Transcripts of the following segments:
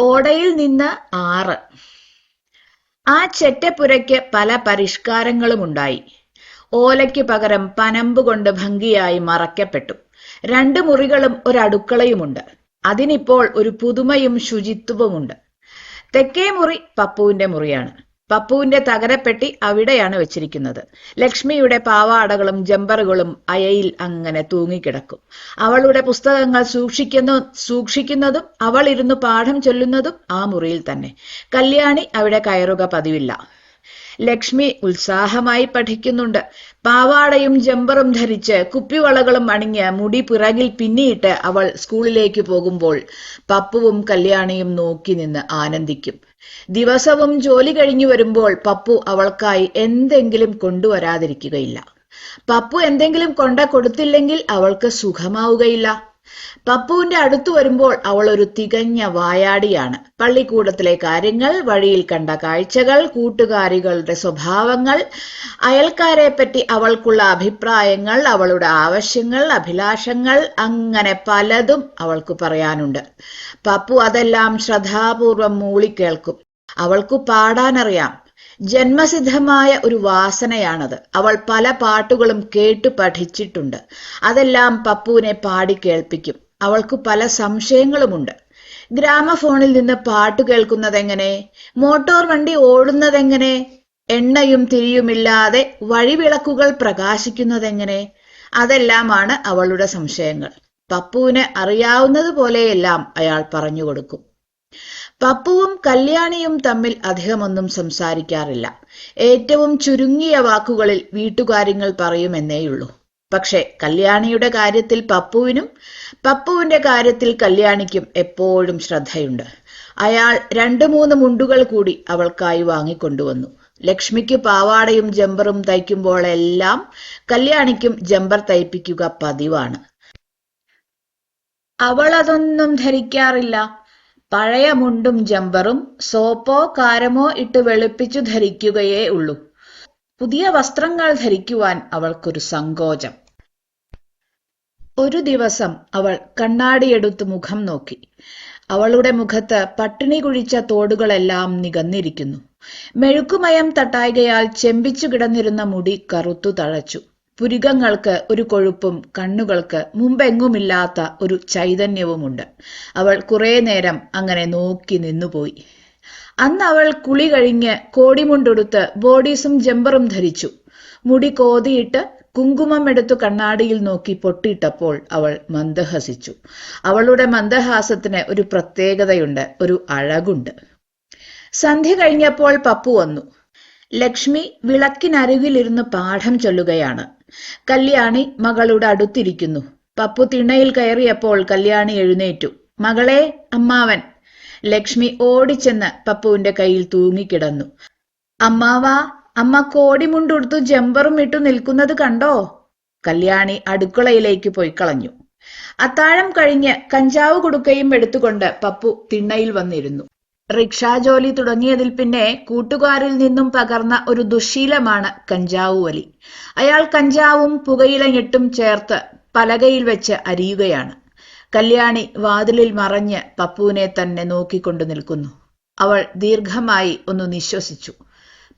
ഓടയിൽ നിന്ന് ആറ്. ആ ചെറ്റപ്പുരയ്ക്ക് പല പരിഷ്കാരങ്ങളും ഉണ്ടായി ഓലയ്ക്ക് പകരം പനമ്പ് കൊണ്ട് ഭംഗിയായി മറയ്ക്കപ്പെട്ടു. രണ്ട് മുറികളും ഒരു അതിനിപ്പോൾ ഒരു പുതുമയും ശുചിത്വവുമുണ്ട്. തെക്കേ മുറി പപ്പുവിന്റെ മുറിയാണ്. പപ്പുവിന്റെ തകരപ്പെട്ടി അവിടെയാണ് വെച്ചിരിക്കുന്നത്. ലക്ഷ്മിയുടെ പാവാടകളും ജമ്പറുകളും അയയിൽ അങ്ങനെ തൂങ്ങിക്കിടക്കും. അവളുടെ പുസ്തകങ്ങൾ സൂക്ഷിക്കുന്ന സൂക്ഷിക്കുന്നതും അവൾ ഇരുന്ന് പാഠം ചൊല്ലുന്നതും ആ മുറിയിൽ തന്നെ. കല്യാണി അവിടെ കയറുക പതിവില്ല. ലക്ഷ്മി ഉത്സാഹമായി പഠിക്കുന്നുണ്ട്. പാവാടയും ജമ്പറും ധരിച്ച് കുപ്പിവളകളും അണിഞ്ഞ് മുടി പിറകിൽ പിന്നിയിട്ട് അവൾ സ്കൂളിലേക്ക് പോകുമ്പോൾ പപ്പുവും കല്യാണിയും നോക്കി നിന്ന് ആനന്ദിക്കും. ദിവസവും ജോലി കഴിഞ്ഞു വരുമ്പോൾ പപ്പു അവൾക്കായി എന്തെങ്കിലും കൊണ്ടുവരാതിരിക്കുകയില്ല. പപ്പു എന്തെങ്കിലും കൊണ്ട കൊടുത്തില്ലെങ്കിൽ അവൾക്ക് സുഖമാവുകയില്ല. പപ്പുവിന്റെ അടുത്തു വരുമ്പോൾ അവൾ ഒരു തികഞ്ഞ വായാടിയാണ്. പള്ളിക്കൂടത്തിലെ കാര്യങ്ങൾ വഴിയിൽ കണ്ട കാഴ്ചകൾ കൂട്ടുകാരികളുടെ സ്വഭാവങ്ങൾ അയൽക്കാരെ പറ്റി അവൾക്കുള്ള അഭിപ്രായങ്ങൾ അവളുടെ ആവശ്യങ്ങൾ അഭിലാഷങ്ങൾ അങ്ങനെ പലതും അവൾക്ക് പറയാനുണ്ട്. പപ്പു അതെല്ലാം ശ്രദ്ധാപൂർവം മൂളിക്കേൾക്കും. അവൾക്കു പാടാനറിയാം. ജന്മസിദ്ധമായ ഒരു വാസനയാണത്. അവൾ പല പാട്ടുകളും കേട്ടു പഠിച്ചിട്ടുണ്ട്. അതെല്ലാം പപ്പുവിനെ പാടി കേൾപ്പിക്കും. അവൾക്ക് പല സംശയങ്ങളുമുണ്ട്. ഗ്രാമഫോണിൽ നിന്ന് പാട്ട് കേൾക്കുന്നതെങ്ങനെ? മോട്ടോർ വണ്ടി ഓടുന്നതെങ്ങനെ? എണ്ണയും തിരിയുമില്ലാതെ വഴിവിളക്കുകൾ പ്രകാശിക്കുന്നതെങ്ങനെ? അതെല്ലാമാണ് അവളുടെ സംശയങ്ങൾ. പപ്പുവിന് അറിയാവുന്നതുപോലെയെല്ലാം അയാൾ പറഞ്ഞു കൊടുക്കും. പപ്പുവും കല്യാണിയും തമ്മിൽ അധികമൊന്നും സംസാരിക്കാറില്ല. ഏറ്റവും ചുരുങ്ങിയ വാക്കുകളിൽ വീട്ടുകാര്യങ്ങൾ പറയുമെന്നേയുള്ളൂ. പക്ഷെ കല്യാണിയുടെ കാര്യത്തിൽ പപ്പുവിനും പപ്പുവിന്റെ കാര്യത്തിൽ കല്യാണിക്കും എപ്പോഴും ശ്രദ്ധയുണ്ട്. അയാൾ രണ്ടു മൂന്ന് മുണ്ടുകൾ കൂടി അവൾക്കായി വാങ്ങിക്കൊണ്ടുവന്നു. ലക്ഷ്മിക്ക് പാവാടയും ജമ്പറും തയ്ക്കുമ്പോഴെല്ലാം കല്യാണിക്കും ജമ്പർ തയ്പ്പിക്കുക പതിവാണ്. അവൾ അതൊന്നും ധരിക്കാറില്ല. പഴയ മുണ്ടും ജമ്പറും സോപ്പോ കാരമോ ഇട്ട് വെളുപ്പിച്ചു ധരിക്കുകയേ ഉള്ളൂ. പുതിയ വസ്ത്രങ്ങൾ ധരിക്കുവാൻ അവൾക്കൊരു സങ്കോചം. ഒരു ദിവസം അവൾ കണ്ണാടിയെടുത്ത് മുഖം നോക്കി. അവളുടെ മുഖത്ത് പട്ടിണി കുഴിച്ച തോടുകളെല്ലാം നികന്നിരിക്കുന്നു. മെഴുക്കുമയം തട്ടായികയാൽ ചെമ്പിച്ചു കിടന്നിരുന്ന മുടി കറുത്തു തഴച്ചു. പുരികങ്ങൾക്ക് ഒരു കൊഴുപ്പും കണ്ണുകൾക്ക് മുമ്പെങ്ങുമില്ലാത്ത ഒരു ചൈതന്യവുമുണ്ട്. അവൾ കുറെ നേരം അങ്ങനെ നോക്കി നിന്നുപോയി. അന്ന് അവൾ കുളി കഴിഞ്ഞ് കോടിമുണ്ടെടുത്ത് ബോഡീസും ജമ്പറും ധരിച്ചു. മുടി കോതിയിട്ട് കുങ്കുമം എടുത്തു കണ്ണാടിയിൽ നോക്കി പൊട്ടിയിട്ടപ്പോൾ അവൾ മന്ദഹസിച്ചു. അവളുടെ മന്ദഹാസത്തിന് ഒരു പ്രത്യേകതയുണ്ട് ഒരു അഴകുണ്ട്. സന്ധ്യ കഴിഞ്ഞപ്പോൾ പപ്പു വന്നു. ലക്ഷ്മി വിളക്കിനരുകിലിരുന്ന് പാഠം ചൊല്ലുകയാണ്. കല്യാണി മകളുടെ അടുത്തിരിക്കുന്നു. പപ്പു തിണ്ണയിൽ കയറിയപ്പോൾ കല്യാണി എഴുന്നേറ്റു. മകളെ അമ്മാവൻ. ലക്ഷ്മി ഓടിച്ചെന്ന് പപ്പുവിന്റെ കയ്യിൽ തൂങ്ങിക്കിടന്നു. അമ്മാവ അമ്മ കോടിമുണ്ടുടുത്തു ജമ്പറും ഇട്ടു നിൽക്കുന്നത് കണ്ടോ? കല്യാണി അടുക്കളയിലേക്ക് പോയി കളഞ്ഞു. അത്താഴം കഴിഞ്ഞ് കഞ്ചാവ് കുടുക്കയും എടുത്തുകൊണ്ട് പപ്പു തിണ്ണയിൽ വന്നിരുന്നു. റിക്ഷാ ജോലി തുടങ്ങിയതിൽ പിന്നെ കൂട്ടുകാരിൽ നിന്നും പകർന്ന ഒരു ദുശീലമാണ് കഞ്ചാവ് വലി. അയാൾ കഞ്ചാവും പുകയിലഞ്ഞിട്ടും ചേർത്ത് പലകയിൽ വെച്ച് അരിയുകയാണ്. കല്യാണി വാതിലിൽ മറഞ്ഞ് പപ്പുവിനെ തന്നെ നോക്കിക്കൊണ്ടു നിൽക്കുന്നു. അവൾ ദീർഘമായി ഒന്ന് നിശ്വസിച്ചു.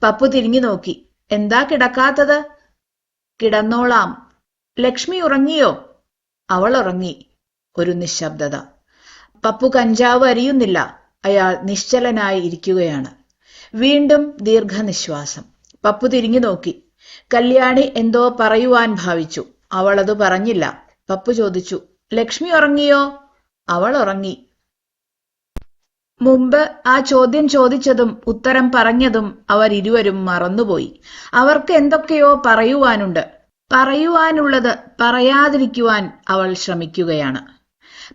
പപ്പു തിരിഞ്ഞു നോക്കി. എന്താ കിടക്കാത്തത്? കിടന്നോളാം. ലക്ഷ്മി ഉറങ്ങിയോ? അവൾ ഉറങ്ങി. ഒരു നിശബ്ദത. പപ്പു കഞ്ചാവ് അരിയുന്നില്ല. അയാൾ നിശ്ചലനായി ഇരിക്കുകയാണ്. വീണ്ടും ദീർഘനിശ്വാസം. പപ്പു തിരിഞ്ഞു നോക്കി. കല്യാണി എന്തോ പറയുവാൻ ഭാവിച്ചു. അവൾ അത് പറഞ്ഞില്ല. പപ്പു ചോദിച്ചു ലക്ഷ്മി ഉറങ്ങിയോ? അവൾ ഉറങ്ങി. മുമ്പ് ആ ചോദ്യം ചോദിച്ചതും ഉത്തരം പറഞ്ഞതും അവർ ഇരുവരും മറന്നുപോയി. അവർക്ക് എന്തൊക്കെയോ പറയുവാനുണ്ട്. പറയുവാനുള്ളത് പറയാതിരിക്കുവാൻ അവൾ ശ്രമിക്കുകയാണ്.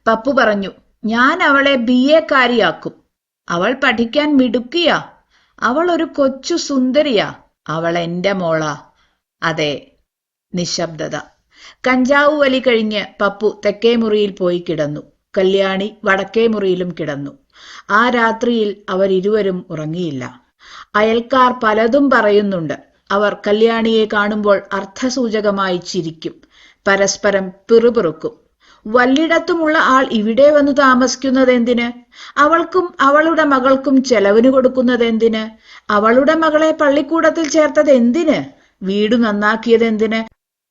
പപ്പു പറഞ്ഞു ഞാൻ അവളെ ബി എക്കാരിയാക്കും അവൾ പഠിക്കാൻ മിടുക്കിയാ. അവൾ ഒരു കൊച്ചു സുന്ദരിയാ. അവൾ എന്റെ മോളാ. അതെ നിശബ്ദത. കഞ്ചാവ് വലി കഴിഞ്ഞ് പപ്പു തെക്കേ മുറിയിൽ പോയി കിടന്നു. കല്യാണി വടക്കേ മുറിയിലും കിടന്നു. ആ രാത്രിയിൽ അവരിരുവരും ഉറങ്ങിയില്ല. അയൽക്കാർ പലതും പറയുന്നുണ്ട്. അവർ കല്യാണിയെ കാണുമ്പോൾ അർത്ഥസൂചകമായി ചിരിക്കും. പരസ്പരം പിറുപിറുക്കും. വല്ലിടത്തുമുള്ള ആൾ ഇവിടെ വന്ന് താമസിക്കുന്നത് എന്തിന് അവൾക്കും അവളുടെ മകൾക്കും ചെലവിന് കൊടുക്കുന്നത് എന്തിന് അവളുടെ മകളെ പള്ളിക്കൂടത്തിൽ ചേർത്തത് എന്തിന് വീട് നന്നാക്കിയത് എന്തിന്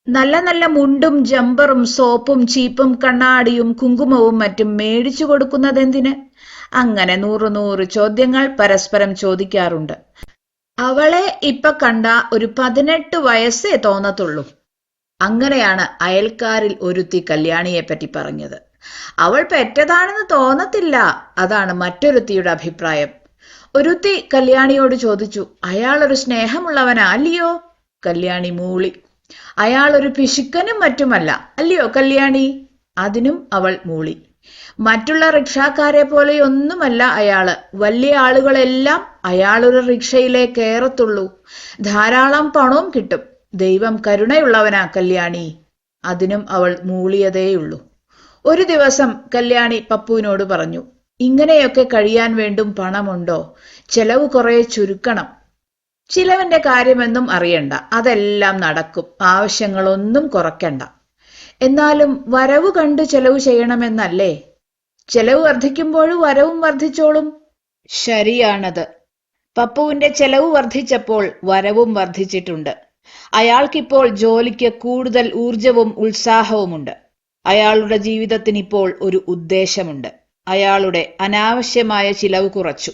നല്ല നല്ല മുണ്ടും ജമ്പറും സോപ്പും ചീപ്പും കണ്ണാടിയും കുങ്കുമവും മറ്റും മേടിച്ചു കൊടുക്കുന്നത് എന്തിന് അങ്ങനെ നൂറു നൂറ് ചോദ്യങ്ങൾ പരസ്പരം ചോദിക്കാറുണ്ട്. അവളെ ഇപ്പൊ കണ്ട ഒരു പതിനെട്ട് വയസ്സേ തോന്നത്തുള്ളൂ. അങ്ങനെയാണ് അയൽക്കാരിൽ ഒരുത്തി കല്യാണിയെ പറ്റി പറഞ്ഞത്. അവൾ പെറ്റതാണെന്ന് തോന്നത്തില്ല അതാണ് മറ്റൊരുത്തിയുടെ അഭിപ്രായം. ഒരുത്തി കല്യാണിയോട് ചോദിച്ചു അയാൾ ഒരു സ്നേഹമുള്ളവനാ അല്ലയോ? കല്യാണി മൂളി അയാൾ ഒരു പിശുക്കനും മറ്റുമല്ല അല്ലയോ കല്യാണി? അതിനും അവൾ മൂളി മറ്റുള്ള റിക്ഷാക്കാരെ പോലെയൊന്നുമല്ല അയാൾ വലിയ ആളുകളെല്ലാം അയാളൊരു റിക്ഷയിലേ കയറത്തുള്ളൂ ധാരാളം പണവും കിട്ടും. ദൈവം കരുണയുള്ളവനാ കല്യാണി. അതിനും അവൾ മൂളിയതേയുള്ളൂ. ഒരു ദിവസം കല്യാണി പപ്പുവിനോട് പറഞ്ഞു ഇങ്ങനെയൊക്കെ കഴിയാൻ വേണ്ടും പണമുണ്ടോ? ചെലവ് കുറെ ചുരുക്കണം. ചിലവന്റെ കാര്യമെന്നും അറിയണ്ട. അതെല്ലാം നടക്കും. ആവശ്യങ്ങളൊന്നും കുറയ്ക്കണ്ട. എന്നാലും വരവ് കണ്ടു ചെലവ് ചെയ്യണമെന്നല്ലേ? ചെലവ് വർദ്ധിക്കുമ്പോഴും വരവും വർദ്ധിച്ചോളും. ശരിയാണത്. പപ്പുവിന്റെ ചെലവ് വർദ്ധിച്ചപ്പോൾ വരവും വർദ്ധിച്ചിട്ടുണ്ട്. അയാൾക്കിപ്പോൾ ജോലിക്ക് കൂടുതൽ ഊർജവും ഉത്സാഹവുമുണ്ട്. അയാളുടെ ജീവിതത്തിന് ഇപ്പോൾ ഒരു ഉദ്ദേശമുണ്ട്. അയാളുടെ അനാവശ്യമായ ചിലവ് കുറച്ചു.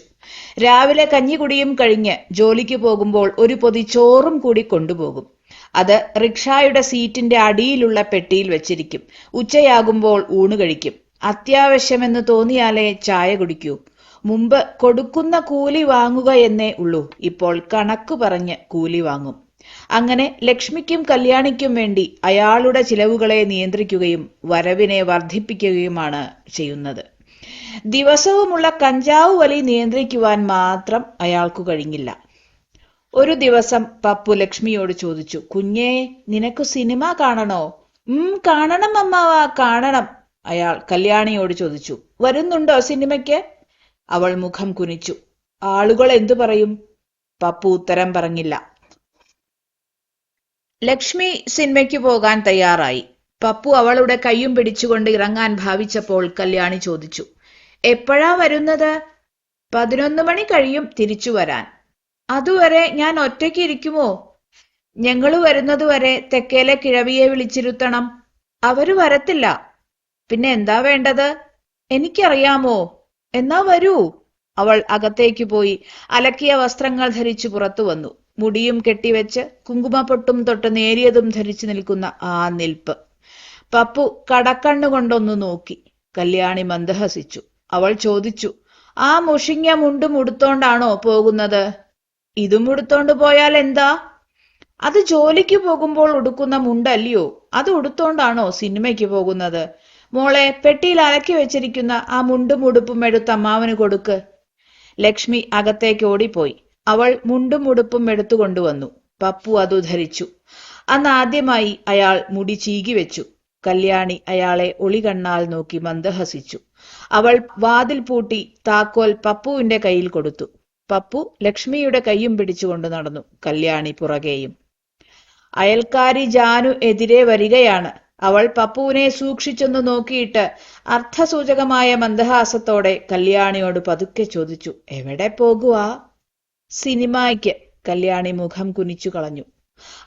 രാവിലെ കഞ്ഞികുടിയും കഴിഞ്ഞ് ജോലിക്ക് പോകുമ്പോൾ ഒരു പൊതി ചോറും കൂടി കൊണ്ടുപോകും. അത് റിക്ഷായുടെ സീറ്റിന്റെ അടിയിലുള്ള പെട്ടിയിൽ വെച്ചിരിക്കും. ഉച്ചയാകുമ്പോൾ ഊണ് കഴിക്കും. അത്യാവശ്യമെന്ന് തോന്നിയാലേ ചായ കുടിക്കൂ. മുമ്പ് കൊടുക്കുന്ന കൂലി വാങ്ങുക എന്നേ ഉള്ളൂ. ഇപ്പോൾ കണക്ക് പറഞ്ഞ് കൂലി വാങ്ങും. അങ്ങനെ ലക്ഷ്മിക്കും കല്യാണിക്കും വേണ്ടി അയാളുടെ ചിലവുകളെ നിയന്ത്രിക്കുകയും വരവിനെ വർദ്ധിപ്പിക്കുകയുമാണ് ചെയ്യുന്നത്. ദിവസവുമുള്ള കഞ്ചാവ് വലി നിയന്ത്രിക്കുവാൻ മാത്രം അയാൾക്കു കഴിഞ്ഞില്ല. ഒരു ദിവസം പപ്പു ലക്ഷ്മിയോട് ചോദിച്ചു കുഞ്ഞേ നിനക്ക് സിനിമ കാണണോ? ഉം കാണണം അമ്മാവ കാണണം അയാൾ കല്യാണിയോട് ചോദിച്ചു. വരുന്നുണ്ടോ സിനിമയ്ക്ക്? അവൾ മുഖം കുനിച്ചു. ആളുകൾ എന്തു പറയും? പപ്പു ഉത്തരം പറഞ്ഞില്ല. ലക്ഷ്മി സിനിമയ്ക്ക് പോകാൻ തയ്യാറായി. പപ്പു അവളുടെ കൈയും പിടിച്ചുകൊണ്ട് ഇറങ്ങാൻ ഭാവിച്ചപ്പോൾ കല്യാണി ചോദിച്ചു എപ്പോഴാ വരുന്നത്? പതിനൊന്ന് മണി കഴിയും തിരിച്ചു വരാൻ. അതുവരെ ഞാൻ ഒറ്റയ്ക്ക് ഇരിക്കുമോ? ഞങ്ങൾ വരുന്നതുവരെ തെക്കേലെ കിഴവിയെ വിളിച്ചിരുത്തണം. അവർ വരത്തില്ല. പിന്നെ എന്താ വേണ്ടത്? എനിക്കറിയാമോ? എന്നാ വരൂ. അവൾ അകത്തേക്ക് പോയി അലക്കിയ വസ്ത്രങ്ങൾ ധരിച്ചു പുറത്തു വന്നു. മുടിയും കെട്ടിവെച്ച് കുങ്കുമപ്പൊട്ടും തൊട്ട് നേരിയതും ധരിച്ചു നിൽക്കുന്ന ആ നിൽപ്പ്. പപ്പു കടക്കണ്ണുകൊണ്ടൊന്നു നോക്കി. കല്യാണി മന്ദഹസിച്ചു. അവൾ ചോദിച്ചു ആ മുഷിങ്ങ മുണ്ടും ഉടുത്തോണ്ടാണോ പോകുന്നത്? ഇതും ഉടുത്തോണ്ട് പോയാൽ എന്താ? അത് ജോലിക്ക് പോകുമ്പോൾ ഉടുക്കുന്ന മുണ്ടല്ലയോ? അത് ഉടുത്തോണ്ടാണോ സിനിമയ്ക്ക് പോകുന്നത്? മോളെ പെട്ടിയിൽ അലക്കി വെച്ചിരിക്കുന്ന ആ മുണ്ടും ഉടുപ്പും എടുത്ത് അമ്മാവന് കൊടുക്ക്. ലക്ഷ്മി അകത്തേക്ക് ഓടിപ്പോയി. അവൾ മുണ്ടും ഉടുപ്പും എടുത്തു കൊണ്ടുവന്നു. പപ്പു അതു ധരിച്ചു. അന്ന് ആദ്യമായി അയാൾ മുടി ചീകി വെച്ചു. കല്യാണി അയാളെ ഒളികണ്ണാൽ നോക്കി മന്ദഹസിച്ചു. അവൾ വാതിൽ പൂട്ടി താക്കോൽ പപ്പുവിന്റെ കയ്യിൽ കൊടുത്തു. പപ്പു ലക്ഷ്മിയുടെ കൈയും പിടിച്ചുകൊണ്ട് നടന്നു കല്യാണി പുറകെയും. അയൽക്കാരി ജാനു എതിരെ വരികയാണ്. അവൾ പപ്പുവിനെ സൂക്ഷിച്ചൊന്ന് നോക്കിയിട്ട് അർത്ഥസൂചകമായ മന്ദഹാസത്തോടെ കല്യാണിയോട് പതുക്കെ ചോദിച്ചു എവിടെ പോകുവാ? സിനിമയ്ക്ക് കല്യാണി മുഖം കുനിച്ചു കളഞ്ഞു.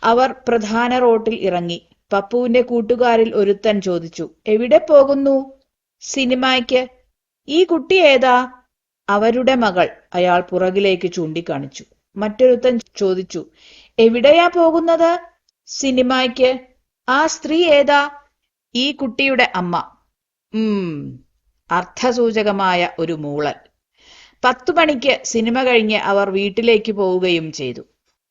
അവർ പ്രധാന റോട്ടിൽ ഇറങ്ങി. പപ്പുവിന്റെ കൂട്ടുകാരിൽ ഒരുത്തൻ ചോദിച്ചു എവിടെ പോകുന്നു? സിനിമയ്ക്ക്? ഈ കുട്ടി ഏതാ? അവരുടെ മകൾ. അയാൾ പുറകിലേക്ക് ചൂണ്ടിക്കാണിച്ചു. മറ്റൊരുത്തൻ ചോദിച്ചു എവിടെയാ പോകുന്നത്? സിനിമയ്ക്ക്? ആ സ്ത്രീ ഏതാ? ഈ കുട്ടിയുടെ അമ്മ. ഉം അർത്ഥസൂചകമായ ഒരു മൂളൽ. പത്തു മണിക്ക് സിനിമ കഴിഞ്ഞ് അവർ വീട്ടിലേക്ക് പോവുകയും ചെയ്തു.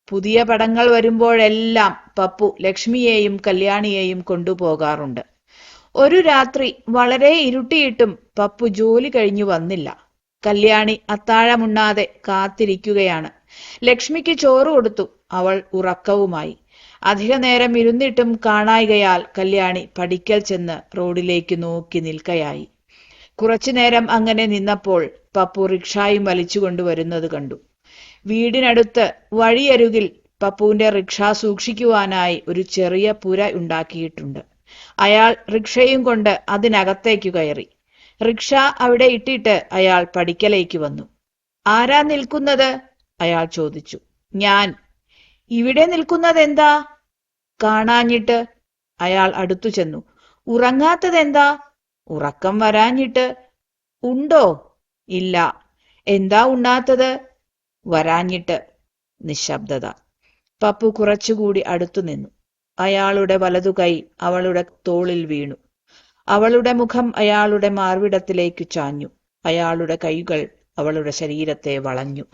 പുതിയ പടങ്ങൾ വരുമ്പോഴെല്ലാം പപ്പു ലക്ഷ്മിയെയും കല്യാണിയെയും കൊണ്ടുപോകാറുണ്ട്. ഒരു രാത്രി വളരെ ഇരുട്ടിയിട്ടും പപ്പു ജോലി കഴിഞ്ഞു വന്നില്ല. കല്യാണി അത്താഴമുണ്ണാതെ കാത്തിരിക്കുകയാണ്. ലക്ഷ്മിക്ക് ചോറ് കൊടുത്തു. അവൾ ഉറക്കവുമായി. അധിക നേരം ഇരുന്നിട്ടും കാണായികയാൽ കല്യാണി പടിക്കൽ ചെന്ന് റോഡിലേക്ക് നോക്കി നിൽക്കയായി. കുറച്ചു നേരം അങ്ങനെ നിന്നപ്പോൾ പപ്പു റിക്ഷായും വലിച്ചുകൊണ്ട് വരുന്നത് കണ്ടു. വീടിനടുത്ത് വഴിയരുകിൽ പപ്പുവിന്റെ റിക്ഷ സൂക്ഷിക്കുവാനായി ഒരു ചെറിയ പുര ഉണ്ടാക്കിയിട്ടുണ്ട്. അയാൾ റിക്ഷയും കൊണ്ട് അതിനകത്തേക്കു കയറി. റിക്ഷ അവിടെ ഇട്ടിട്ട് അയാൾ പടിക്കലേക്ക് വന്നു. ആരാ നിൽക്കുന്നത്? അയാൾ ചോദിച്ചു. ഞാൻ. ഇവിടെ നിൽക്കുന്നത് എന്താ കാണാഞ്ഞിട്ട്. അയാൾ അടുത്തു ചെന്നു ഉറങ്ങാത്തതെന്താ? ഉറക്കം വരാഞ്ഞിട്ട്. ഉണ്ടോ? ഇല്ല. എന്താ ഉണ്ണാത്തത്? വരാഞ്ഞിട്ട് നിശബ്ദത. പപ്പു കുറച്ചുകൂടി അടുത്തു നിന്നു. അയാളുടെ വലതുകൈ അവളുടെ തോളിൽ വീണു. അവളുടെ മുഖം അയാളുടെ മാർവിടത്തിലേക്കു ചാഞ്ഞു. അയാളുടെ കൈകൾ അവളുടെ ശരീരത്തെ വളഞ്ഞു.